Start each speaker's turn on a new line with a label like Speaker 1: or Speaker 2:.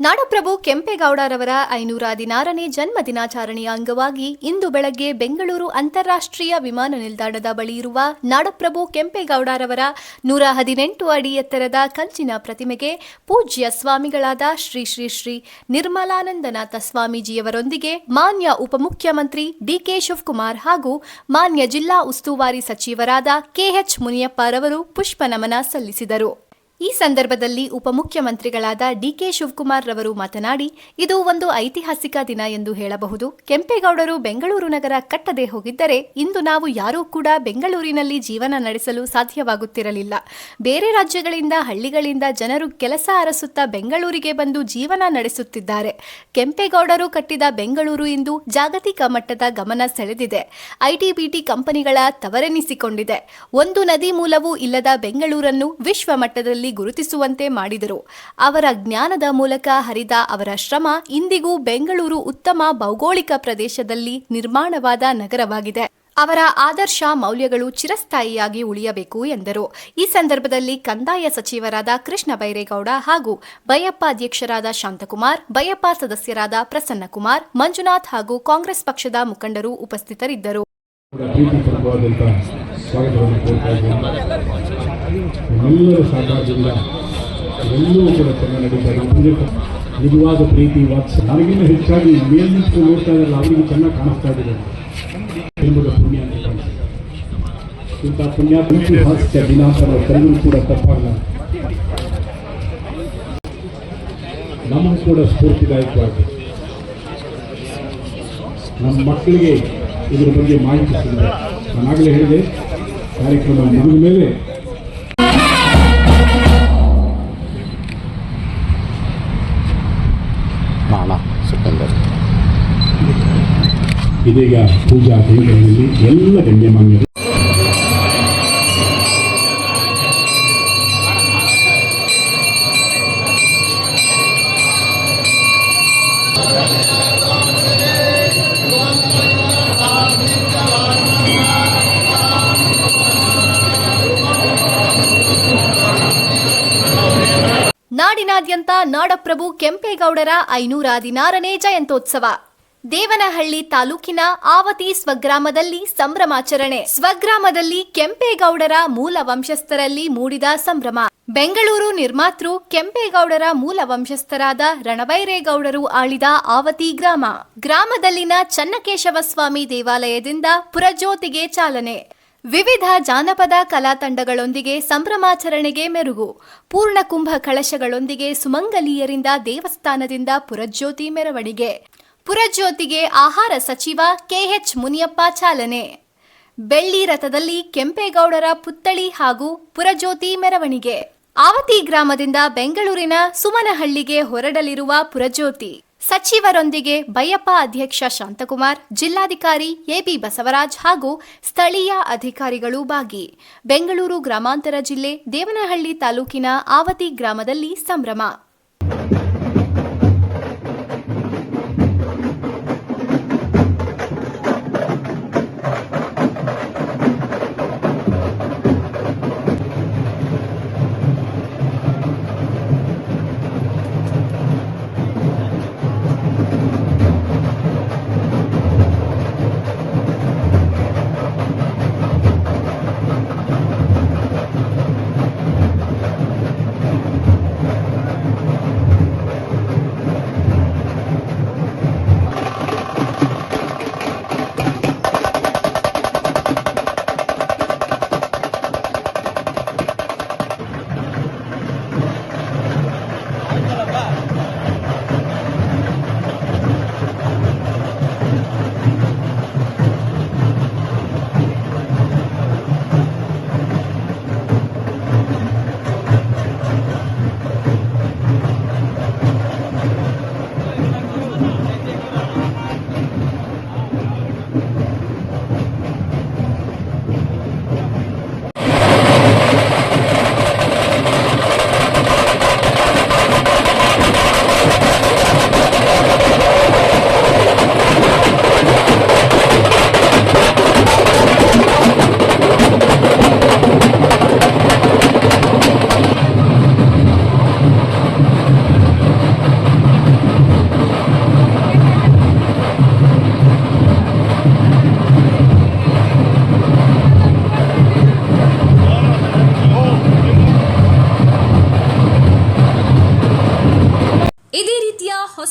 Speaker 1: ನಾಡಪ್ರಭು ಕೆಂಪೇಗೌಡರವರ ಐನೂರ ಹದಿನಾರನೇ ಜನ್ಮ ದಿನಾಚರಣೆಯ ಅಂಗವಾಗಿ ಇಂದು ಬೆಳಗ್ಗೆ ಬೆಂಗಳೂರು ಅಂತಾರಾಷ್ಟ್ರೀಯ ವಿಮಾನ ನಿಲ್ದಾಣದ ಬಳಿ ಇರುವ ನಾಡಪ್ರಭು ಕೆಂಪೇಗೌಡರವರ ನೂರ ಹದಿನೆಂಟು ಅಡಿ ಎತ್ತರದ ಕಂಚಿನ ಪ್ರತಿಮೆಗೆ ಪೂಜ್ಯ ಸ್ವಾಮಿಗಳಾದ ಶ್ರೀ ಶ್ರೀ ಶ್ರೀ ನಿರ್ಮಲಾನಂದನಾಥ ಸ್ವಾಮೀಜಿಯವರೊಂದಿಗೆ ಮಾನ್ಯ ಉಪಮುಖ್ಯಮಂತ್ರಿ ಡಿಕೆ ಶಿವಕುಮಾರ್ ಹಾಗೂ ಮಾನ್ಯ ಜಿಲ್ಲಾ ಉಸ್ತುವಾರಿ ಸಚಿವರಾದ ಕೆಎಚ್ ಮುನಿಯಪ್ಪ ರವರು ಪುಷ್ಪನಮನ ಸಲ್ಲಿಸಿದರು. ಈ ಸಂದರ್ಭದಲ್ಲಿ ಉಪಮುಖ್ಯಮಂತ್ರಿಗಳಾದ ಡಿಕೆ ಶಿವಕುಮಾರ್ ರವರು ಮಾತನಾಡಿ, ಇದು ಒಂದು ಐತಿಹಾಸಿಕ ದಿನ ಎಂದು ಹೇಳಬಹುದು. ಕೆಂಪೇಗೌಡರು ಬೆಂಗಳೂರು ನಗರ ಕಟ್ಟದೆ ಹೋಗಿದ್ದರೆ ಇಂದು ನಾವು ಯಾರೂ ಕೂಡ ಬೆಂಗಳೂರಿನಲ್ಲಿ ಜೀವನ ನಡೆಸಲು ಸಾಧ್ಯವಾಗುತ್ತಿರಲಿಲ್ಲ. ಬೇರೆ ರಾಜ್ಯಗಳಿಂದ, ಹಳ್ಳಿಗಳಿಂದ ಜನರು ಕೆಲಸ ಅರಸುತ್ತಾ ಬೆಂಗಳೂರಿಗೆ ಬಂದು ಜೀವನ ನಡೆಸುತ್ತಿದ್ದಾರೆ. ಕೆಂಪೇಗೌಡರು ಕಟ್ಟಿದ ಬೆಂಗಳೂರು ಇಂದು ಜಾಗತಿಕ ಮಟ್ಟದ ಗಮನ ಸೆಳೆದಿದೆ. ಐಟಿಬಿಟಿ ಕಂಪನಿಗಳ ತವರೆನಿಸಿಕೊಂಡಿದೆ. ಒಂದು ನದಿ ಮೂಲವೂ ಇಲ್ಲದ ಬೆಂಗಳೂರನ್ನು ವಿಶ್ವ ಮಟ್ಟದಲ್ಲಿ ಗುರುತಿಸುವಂತೆ ಮಾಡಿದರು. ಅವರ ಜ್ಞಾನದ ಮೂಲಕ ಹರಿದ ಅವರ ಶ್ರಮ ಇಂದಿಗೂ ಬೆಂಗಳೂರು ಉತ್ತಮ ಭೌಗೋಳಿಕ ಪ್ರದೇಶದಲ್ಲಿ ನಿರ್ಮಾಣವಾದ ನಗರವಾಗಿದೆ. ಅವರ ಆದರ್ಶ ಮೌಲ್ಯಗಳು ಚಿರಸ್ಥಾಯಿಯಾಗಿ ಉಳಿಯಬೇಕು ಎಂದರು. ಈ ಸಂದರ್ಭದಲ್ಲಿ ಕಂದಾಯ ಸಚಿವರಾದ ಕೃಷ್ಣ ಬೈರೇಗೌಡ ಹಾಗೂ ಬೈಯಪ್ಪ ಅಧ್ಯಕ್ಷರಾದ ಶಾಂತಕುಮಾರ್, ಬೈಯಪ್ಪ ಸದಸ್ಯರಾದ ಪ್ರಸನ್ನಕುಮಾರ್, ಮಂಜುನಾಥ್ ಹಾಗೂ ಕಾಂಗ್ರೆಸ್ ಪಕ್ಷದ ಮುಖಂಡರು ಉಪಸ್ಥಿತರಿದ್ದರು.
Speaker 2: ಸ್ವಾಗತವನ್ನು ಕೋರ್ತಾ ಇದ್ದೀನಿ. ಎಲ್ಲರ ಸಹಕಾರದಿಂದ ಎಲ್ಲವೂ ಕೂಡ ಚೆನ್ನಾಗಿ ನಡೀತಾ ಇದೆ ನಿಜವಾದ ಪ್ರೀತಿ ವಾತ್ಸ ನನಗಿಂತ ಹೆಚ್ಚಾಗಿ ಮೇಲ್ನಿಟ್ಟು ನೋಡ್ತಾ ಇದ್ದಾರಲ್ಲ, ಅವರಿಗೆ ಚೆನ್ನಾಗಿ ಕಾಣಿಸ್ತಾ ಇದೆ ಎಂಬುದು ಪುಣ್ಯ ಅಂತ ಇಂಥ ಪುಣ್ಯ ಹಾಸ್ಯ ದಿನ ಅಂತ ನಾವು ಕರೆದರೂ ಕೂಡ ತಪ್ಪಾಗಲ್ಲ. ನಮಗೂ ಕೂಡ ಸ್ಫೂರ್ತಿದಾಯಕವಾಗಿ. ನಮ್ಮ ಮಕ್ಕಳಿಗೆ ಇದರ ಬಗ್ಗೆ ಮಾಹಿತಿ ಸಿಗಿದೆ, ನಾನಾಗಲೇ ಹೇಳಿದೆ ಕಾರ್ಯಕ್ರಮ ಮುಗಿದ ಮೇಲೆ ಇದೀಗ ಪೂಜಾ ದೇವರಲ್ಲಿ ಎಲ್ಲ ಗಣ್ಯಮಾನ್ಯರು
Speaker 1: ನಾಡಿನಾದ್ಯಂತ ನಾಡಪ್ರಭು ಕೆಂಪೇಗೌಡರ ಐನೂರ ಹದಿನಾರನೇ ಜಯಂತೋತ್ಸವ ದೇವನಹಳ್ಳಿ ತಾಲೂಕಿನ ಆವತಿ ಸ್ವಗ್ರಾಮದಲ್ಲಿ ಸಂಭ್ರಮಾಚರಣೆ. ಸ್ವಗ್ರಾಮದಲ್ಲಿ ಕೆಂಪೇಗೌಡರ ಮೂಲ ವಂಶಸ್ಥರಲ್ಲಿ ಮೂಡಿದ ಸಂಭ್ರಮ. ಬೆಂಗಳೂರು ನಿರ್ಮಾತೃ ಕೆಂಪೇಗೌಡರ ಮೂಲ ವಂಶಸ್ಥರಾದ ರಣಬೈರೇಗೌಡರು ಆಳಿದ ಆವತಿ ಗ್ರಾಮ. ಗ್ರಾಮದಲ್ಲಿನ ಚನ್ನಕೇಶವ ಸ್ವಾಮಿ ದೇವಾಲಯದಿಂದ ಪುರಜ್ಯೋತಿಗೆ ಚಾಲನೆ. ವಿವಿಧ ಜಾನಪದ ಕಲಾ ತಂಡಗಳೊಂದಿಗೆ ಸಂಭ್ರಮಾಚರಣೆಗೆ ಮೆರುಗು. ಪೂರ್ಣ ಕುಂಭ ಕಳಶಗಳೊಂದಿಗೆ ಸುಮಂಗಲೀಯರಿಂದ ದೇವಸ್ಥಾನದಿಂದ ಪುರಜ್ಯೋತಿ ಮೆರವಣಿಗೆ. ಪುರಜ್ಯೋತಿಗೆ ಆಹಾರ ಸಚಿವ ಕೆಎಚ್ ಮುನಿಯಪ್ಪ ಚಾಲನೆ. ಬೆಳ್ಳಿ ರಥದಲ್ಲಿ ಕೆಂಪೇಗೌಡರ ಪುತ್ಥಳಿ ಹಾಗೂ ಪುರಜ್ಯೋತಿ ಮೆರವಣಿಗೆ. ಆವತಿ ಗ್ರಾಮದಿಂದ ಬೆಂಗಳೂರಿನ ಸುಮನಹಳ್ಳಿಗೆ ಹೊರಡಲಿರುವ ಪುರಜ್ಯೋತಿ ಸಚಿವರೊಂದಿಗೆ ಬೈಯಪ್ಪ ಅಧ್ಯಕ್ಷ ಶಾಂತಕುಮಾರ್, ಜಿಲ್ಲಾಧಿಕಾರಿ ಎಬಿ ಬಸವರಾಜ್ ಹಾಗೂ ಸ್ಥಳೀಯ ಅಧಿಕಾರಿಗಳು ಭಾಗಿ. ಬೆಂಗಳೂರು ಗ್ರಾಮಾಂತರ ಜಿಲ್ಲೆ ದೇವನಹಳ್ಳಿ ತಾಲೂಕಿನ ಆವತಿ ಗ್ರಾಮದಲ್ಲಿ ಸಂಭ್ರಮ.